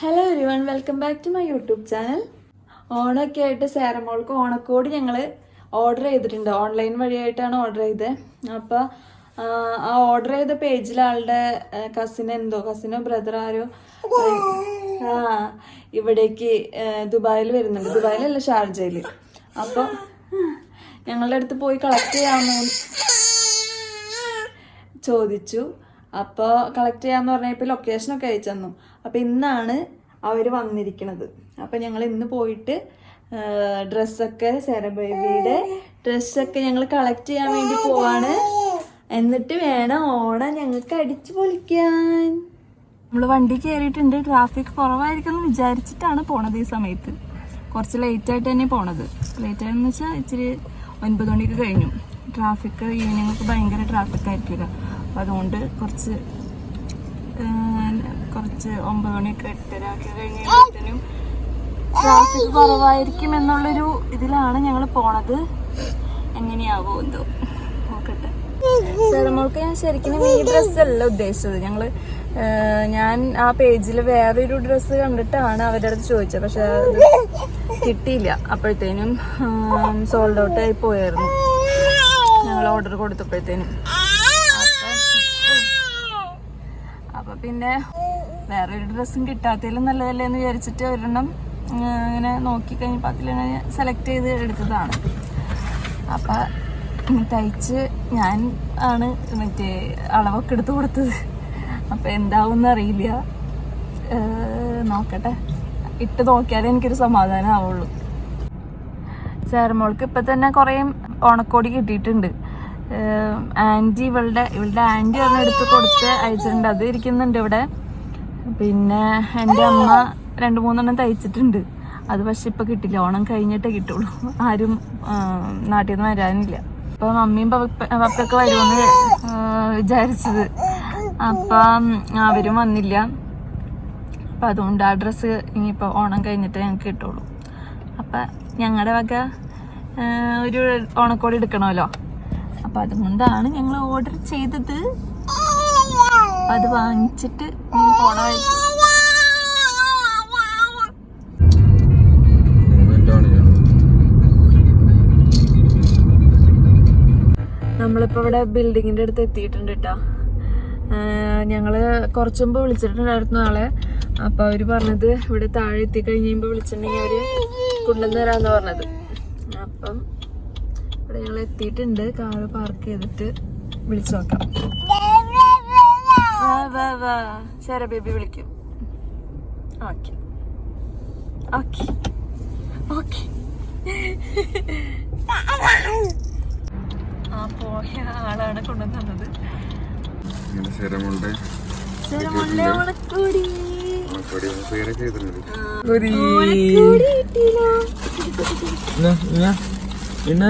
Hello everyone welcome back to my YouTube channel ഓണമൊക്കെ ആയിട്ട് സാരമോൾക്ക് ഓണക്കോടി ഞങ്ങൾ ഓർഡർ ചെയ്തിട്ടുണ്ട്. ഓൺലൈൻ വഴിയായിട്ടാണ് ഓർഡർ ചെയ്തത് അപ്പോൾ ആ ഓർഡർ ചെയ്ത പേജിൽ ആളുടെ കസിൻ എന്തോ കസിനോ ബ്രദർ ആരോ ആ ഇവിടേക്ക് ദുബായിൽ വരുന്നുണ്ട്. ദുബായിലല്ല ഷാർജയിൽ അപ്പോൾ ഞങ്ങളുടെ അടുത്ത് പോയി കളക്ട് ചെയ്യാമോ ചോദിച്ചു. അപ്പോൾ കളക്ട് ചെയ്യാമെന്ന് പറഞ്ഞപ്പോൾ ലൊക്കേഷനൊക്കെ അയച്ചു തന്നു. അപ്പോൾ ഇന്നാണ് അവർ വന്നിരിക്കുന്നത് അപ്പോൾ ഞങ്ങൾ ഇന്ന് പോയിട്ട് ഡ്രസ്സൊക്കെ സെറബേബിയുടെ ഡ്രസ്സൊക്കെ ഞങ്ങൾ കളക്ട് ചെയ്യാൻ വേണ്ടി പോവാണ്. എന്നിട്ട് വേണം ഓണം ഞങ്ങൾക്ക് അടിച്ചു പൊളിക്കാൻ. നമ്മൾ വണ്ടി കയറിയിട്ടുണ്ട് ട്രാഫിക് കുറവായിരിക്കും എന്ന് വിചാരിച്ചിട്ടാണ് പോണത് ഈ സമയത്ത്. കുറച്ച് ലേറ്റ് ആയിട്ട് തന്നെ പോണത്. ലേറ്റ് ആയെന്ന് വെച്ചാൽ ഇച്ചിരി ഒൻപത് മണിക്ക് കഴിഞ്ഞു. ട്രാഫിക് ഈവനിങ് ഒക്കെ ഭയങ്കര ട്രാഫിക് ആയിരിക്കില്ല അപ്പോൾ അതുകൊണ്ട് കുറച്ച് കുറച്ച് ഒമ്പത് മണിയൊക്കെ എട്ടരാക്കി ഒക്കെ കഴിഞ്ഞ് കഴിയുമ്പോഴത്തേനും ട്രാഫിക് കുറവായിരിക്കും എന്നുള്ളൊരു ഇതിലാണ് ഞങ്ങൾ പോണത്. എങ്ങനെയാവോ എന്തോ. നോക്കട്ടെ. സെറമോൾക്ക് ഞാൻ ശരിക്കും ഈ ഡ്രസ്സ് അല്ല ഉദ്ദേശിച്ചത്. ഞങ്ങൾ ഞാൻ ആ പേജിൽ വേറൊരു ഡ്രസ്സ് കണ്ടിട്ടാണ് അവരുടെ അടുത്ത് ചോദിച്ചത്. പക്ഷെ കിട്ടിയില്ല. അപ്പോഴത്തേനും സോൾഡ് ഔട്ട് ആയി പോയായിരുന്നു. ഞങ്ങൾ ഓർഡർ കൊടുത്തപ്പോഴത്തേനും. അപ്പൊ വേറെ ഒരു ഡ്രസ്സും കിട്ടാത്തതിലും നല്ലതല്ലേ എന്ന് വിചാരിച്ചിട്ട് ഒരെണ്ണം ഇങ്ങനെ നോക്കി കഴിഞ്ഞപ്പോൾ അതിലിങ്ങനെ സെലക്ട് ചെയ്ത് എടുത്തതാണ്. അപ്പൊ തയ്ച്ച് ഞാൻ ആണ് മറ്റേ അളവൊക്കെ എടുത്ത് കൊടുത്തത്. അപ്പൊ എന്താവും അറിയില്ല. നോക്കട്ടെ. ഇട്ട് നോക്കിയാലേ എനിക്കൊരു സമാധാനം ആവുള്ളൂ. സാറമോൾക്ക് ഇപ്പൊ തന്നെ കുറേ ഓണക്കോടി കിട്ടിയിട്ടുണ്ട്. ആന്റി ഇവളുടെ ഇവളുടെ ആന്റി ഒന്ന് എടുത്ത് കൊടുത്ത് അയച്ചിട്ടുണ്ട്. അത് ഇരിക്കുന്നുണ്ട് ഇവിടെ. പിന്നെ എന്റെ അമ്മ രണ്ട് മൂന്നെണ്ണം തയ്ച്ചിട്ടുണ്ട്. അത് പക്ഷെ ഇപ്പൊ കിട്ടില്ല. ഓണം കഴിഞ്ഞിട്ടേ കിട്ടുള്ളൂ. ആരും നാട്ടിൽ നിന്ന് വരാനില്ല. അപ്പൊ മമ്മിയും പപ്പൊക്കെ വരുമെന്ന് വിചാരിച്ചത്. അപ്പം അവരും വന്നില്ല. അപ്പം അതുകൊണ്ട് ആ ഡ്രസ്സ് ഇനിയിപ്പോൾ ഓണം കഴിഞ്ഞിട്ടേ ഞങ്ങൾക്ക് കിട്ടുള്ളൂ. അപ്പം ഞങ്ങളുടെ വക ഒരു ഓണക്കോടി എടുക്കണമല്ലോ? അപ്പം അതുകൊണ്ടാണ് ഞങ്ങൾ ഓർഡർ ചെയ്തത്. അത് വാങ്ങിച്ചിട്ട് നമ്മളിപ്പോ ഇവിടെ ബിൽഡിങ്ങിന്റെ അടുത്ത് എത്തിയിട്ടുണ്ട് കേട്ടോ ഞങ്ങൾ കുറച്ച് മുമ്പ് വിളിച്ചിട്ടുണ്ടായിരുന്നു ആളെ. അപ്പൊ അവർ പറഞ്ഞത് ഇവിടെ താഴെ എത്തി കഴിഞ്ഞ് കഴിയുമ്പോ വിളിച്ചിട്ടുണ്ടെങ്കിൽ അവർ കൊണ്ടുവന്ന് തരാന്ന് പറഞ്ഞത്. അപ്പം ഇവിടെ ഞങ്ങൾ എത്തിയിട്ടുണ്ട്. കാറ് പാർക്ക് ചെയ്തിട്ട് വിളിച്ചു നോക്കാം. ശര ബേബി വിളിക്കും. ഓക്കെ. ഓക്കെ. ഓക്കെ. ആ പോയ ആളാണ് കൊണ്ടുവന്നത് പേരൊക്കെ കിട്ടിയല്ലോ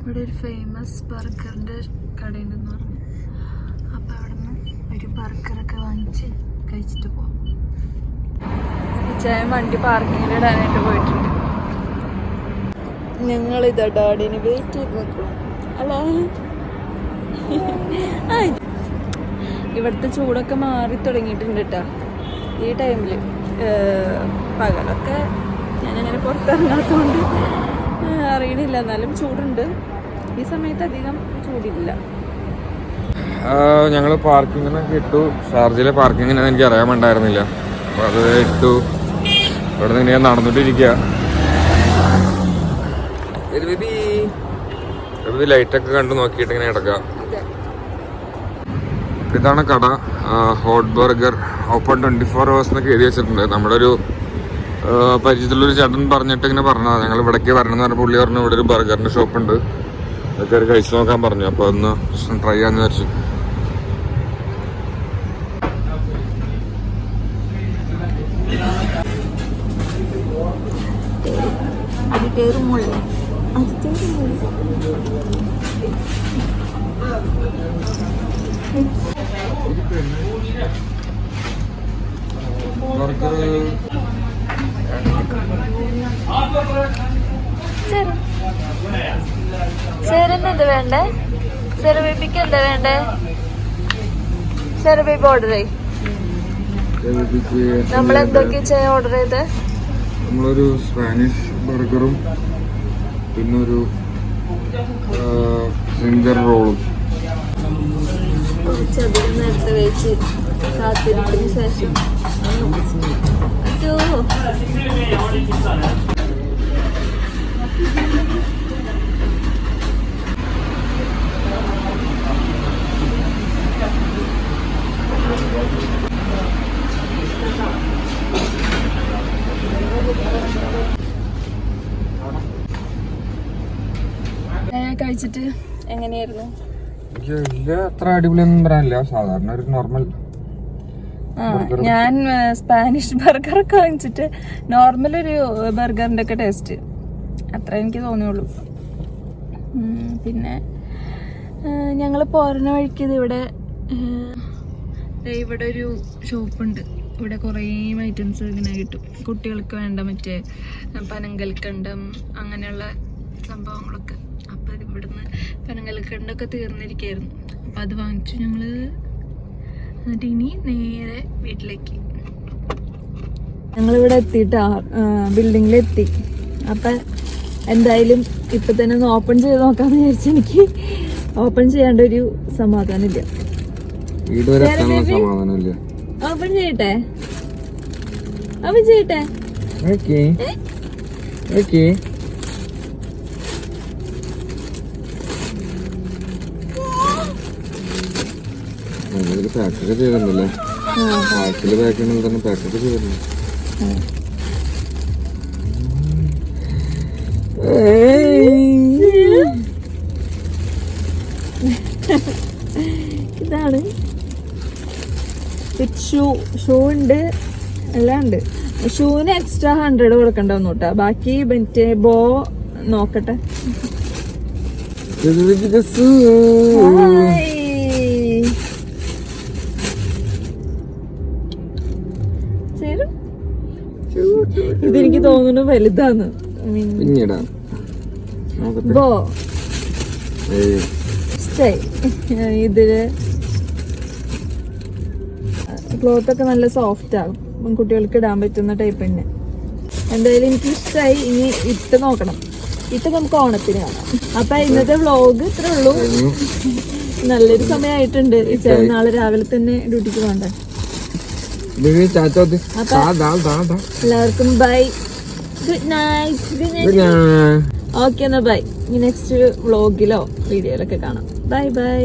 ഇവിടെ ഒരു ഫേമസ് ബർഗറിന്റെ കടയുണ്ടെന്ന് പറഞ്ഞു. അപ്പൊ അവിടെ നിന്ന് ഒരു ബർഗറൊക്കെ വാങ്ങിച്ച് കഴിച്ചിട്ട് പോവാം. വണ്ടി പാർക്കിങ്ങിൽ ഇടാനായിട്ട് പോയിട്ടുണ്ട്. ഞങ്ങൾ ഇതാ ഡാഡിനെ വെയിറ്റ് ചെയ്ത് നിൽക്കണം അല്ല. ഇവിടുത്തെ ചൂടൊക്കെ മാറി തുടങ്ങിയിട്ടുണ്ട് കേട്ടോ ഈ ടൈമിൽ പകലൊക്കെ ഞാനങ്ങനെ പുറത്തിറങ്ങാത്തതുകൊണ്ട് അറിയണില്ല. എന്നാലും ചൂടുണ്ട്. ഈ സമയത്ത് അധികം ചൂടില്ല. ഞങ്ങൾ പാർക്കിങ്ങിനൊക്കെ ഇട്ടു. ഷാർജയിലെ പാർക്കിങ്ങിന് എനിക്ക് അറിയാൻ വേണ്ടായിരുന്നില്ല. അപ്പൊ അത് ഇട്ടു. ഇവിടെ നിന്ന് ഞാൻ നടന്നിട്ടിരിക്കുക ലൈറ്റൊക്കെ കണ്ടു നോക്കിയിട്ട് ഇങ്ങനെ കിടക്കാം. അതെ ഇതാണ് കട. Hot burger open twenty four hours എന്നൊക്കെ എഴുതി വെച്ചിട്ടുണ്ട്. നമ്മുടെ ഒരു പരിചയത്തിലുള്ളൊരു ചേട്ടൻ പറഞ്ഞിട്ട് ഇങ്ങനെ പറഞ്ഞതാണ് ഞങ്ങൾ ഇവിടേക്ക് വരണം എന്ന് പറഞ്ഞ പുള്ളി പറഞ്ഞു ഇവിടെ ഒരു ബർഗറിന്റെ ഷോപ്പുണ്ട്. അതൊക്കെ ഒരു കഴിച്ചു നോക്കാൻ പറഞ്ഞു. അപ്പോൾ ഒന്ന് ട്രൈ ചെയ്യാമെന്ന് വിചാരിച്ചു. അതിന്റെ ഒരു മുള്ളേ ബർഗർ ചേരന്നത് വേണ്ടേ? സെറബേബിക്ക് എന്താ വേണ്ടേ? സെറബേബി ഓർഡർ ചെയ് നമ്മൾ എന്തൊക്കെ ചെയ്യാൻ ഓർഡർ ചെയ്ത്? നമ്മളൊരു സ്പാനിഷ് ബർഗറും പിന്നെ ഒരു സിംഗർ റോളും ചതുരം നേരത്തെ കഴിച്ച് കാത്തിരിപ്പിന് ശേഷം. കഴിച്ചിട്ട് എങ്ങനെയായിരുന്നു? അത്ര അടിപൊളിയൊന്നും പറയാനില്ല. സാധാരണ ഒരു നോർമൽ ഞാൻ സ്പാനിഷ് ബർഗർ ഒക്കെ വാങ്ങിച്ചിട്ട് നോർമൽ ഒരു ബർഗറിന്റെ ഒക്കെ ടേസ്റ്റ് അത്ര എനിക്ക് തോന്നിയുള്ളൂ. പിന്നെ ഞങ്ങൾ പോരണ വഴിക്ക് ഇത് ഇവിടെ ഇവിടെ ഒരു ഷോപ്പുണ്ട്. ഇവിടെ കുറേ ഐറ്റംസ് ഇങ്ങനെ കിട്ടും. കുട്ടികൾക്ക് വേണ്ട മറ്റേ പനങ്കൽക്കണ്ടം അങ്ങനെയുള്ള സംഭവങ്ങളൊക്കെ. അപ്പം ഇത് ഇവിടുന്ന് പനങ്കൽക്കണ്ടൊക്കെ തീർന്നിരിക്കുകയായിരുന്നു അപ്പം അത് വാങ്ങിച്ചു ഞങ്ങൾ എന്നിട്ട് ഇനി നേരെ വീട്ടിലേക്ക്. ഞങ്ങളിവിടെ എത്തിയിട്ടാ ബിൽഡിങ്ങിൽ എത്തി അപ്പം എന്തായാലും ഇപ്പം തന്നെ ഒന്ന് ഓപ്പൺ ചെയ്ത് നോക്കാന്ന് വിചാരിച്ച എനിക്ക് ഓപ്പൺ ചെയ്യാണ്ട് ഒരു സമാധാനമില്ല. ഓപ്പൺ ചെയ്യട്ടെ? ഓപ്പൺ ചെയ്യട്ടെ? ഓക്കെ ഓക്കെ ഇതിൽ പാക്കൊക്കെ ചെയ്തിട്ടുണ്ടല്ലേ? പാക്കിൽ പാക്ക് ചെയ്യണമെങ്കിൽ തന്നെ പാക്കൊക്കെ ചെയ്തിട്ടുണ്ട്. ഇതാണ്. ഷൂ ഷൂ ഉണ്ട്. എല്ലാം ഉണ്ട്. ഷൂവിന് എക്സ്ട്രാ ഹൺഡ്രഡ് കൊടുക്കണ്ടോട്ടാ കേട്ടോ. ബാക്കി മറ്റേ ബോ നോക്കട്ടെ. ഹായ്. ശരി. ഇതെനിക്ക് തോന്നുന്നു വലുതാന്ന് പിന്നീടാ. ബോ. ഇഷ്ടായി ഇതിൽ ക്ലോത്ത് ഒക്കെ നല്ല സോഫ്റ്റ് ആകും കുട്ടികൾക്ക് ഇടാൻ പറ്റുന്ന ടൈപ്പ് തന്നെ. എന്തായാലും എനിക്ക് ഇഷ്ടമായി ഇനി ഇട്ട് നോക്കണം. ഇട്ട് നമുക്ക് ഓണത്തിന് കാണാം. അപ്പൊ ഇന്നത്തെ വ്ളോഗ് ഇത്രേ ഉള്ളൂ. നല്ലൊരു സമയമായിട്ടുണ്ട്. ഈ ചേട്ടൻ നാളെ രാവിലെ തന്നെ ഡ്യൂട്ടിക്ക് പോകണ്ടേ? എല്ലാവർക്കും bye good night good night പിന്നെ ഓക്കെ എന്നാ ബൈ നെക്സ്റ്റ് വ്ളോഗിലോ വീഡിയോയിലൊക്കെ കാണാം. Bye bye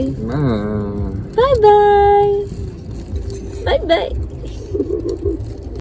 bye bye bye bye